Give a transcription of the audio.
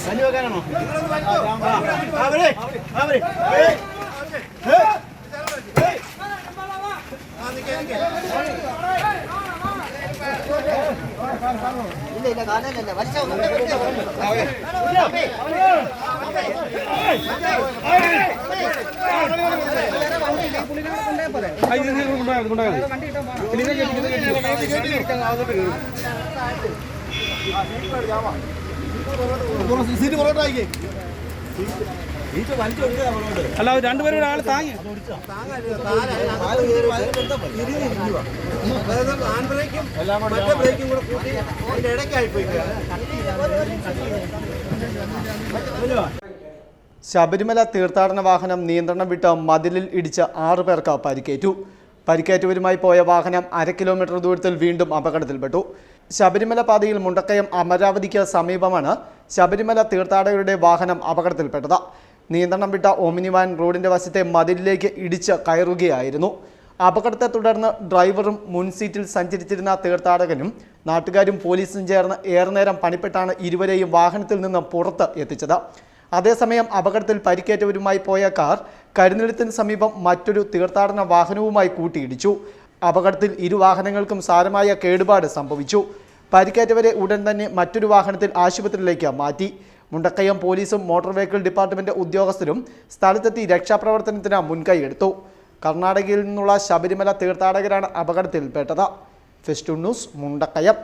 കഞ്ഞി വെക്കാനാണോ അവിടെ അവിടെ ഇല്ല ഇല്ല കാലല്ല വലിച്ചോ അല്ല രണ്ടുപേരും ആൾ താങ്ങി രണ്ടുപേരും ഒരാൾ പോയി ശബരിമല തീർത്ഥാടന വാഹനം നിയന്ത്രണം വിട്ട് മതിലിൽ ഇടിച്ച് ആറു പേർക്ക് പരിക്കേറ്റു. പരിക്കേറ്റവരുമായി പോയ വാഹനം അര കിലോമീറ്റർ ദൂരത്തിൽ വീണ്ടും അപകടത്തിൽപ്പെട്ടു. ശബരിമല പാതയിൽ മുണ്ടക്കയം അമരാവതിക്ക് സമീപമാണ് ശബരിമല തീർത്ഥാടകരുടെ വാഹനം അപകടത്തിൽപ്പെട്ടത്. നിയന്ത്രണം വിട്ട ഓമിനി വാൻ റോഡിന്റെ വശത്തെ മതിലിലേക്ക് ഇടിച്ച് കയറുകയായിരുന്നു. അപകടത്തെ തുടർന്ന് ഡ്രൈവറും മുൻസീറ്റിൽ സഞ്ചരിച്ചിരുന്ന തീർത്ഥാടകനും നാട്ടുകാരും പോലീസും ചേർന്ന് ഏറെ നേരം പണിപ്പെട്ടാണ് ഇരുവരെയും വാഹനത്തിൽ നിന്ന് പുറത്ത് എത്തിച്ചത്. അതേസമയം അപകടത്തിൽ പരിക്കേറ്റവരുമായി പോയ കാർ കരുനിലത്തിന് സമീപം മറ്റൊരു തീർത്ഥാടന വാഹനവുമായി കൂട്ടിയിടിച്ചു. അപകടത്തിൽ ഇരു വാഹനങ്ങൾക്കും സാരമായ കേടുപാട് സംഭവിച്ചു. പരിക്കേറ്റവരെ ഉടൻ തന്നെ മറ്റൊരു വാഹനത്തിൽ ആശുപത്രിയിലേക്ക് മാറ്റി. മുണ്ടക്കയം പോലീസും മോട്ടോർ വെഹിക്കിൾ ഡിപ്പാർട്ട്മെന്റ് ഉദ്യോഗസ്ഥരും സ്ഥലത്തെത്തി രക്ഷാപ്രവർത്തനത്തിന് മുൻകൈയെടുത്തു കർണാടകയിൽ നിന്നുള്ള ശബരിമല തീർത്ഥാടകരാണ് അപകടത്തിൽപ്പെട്ടത്. First news Mundakkayam.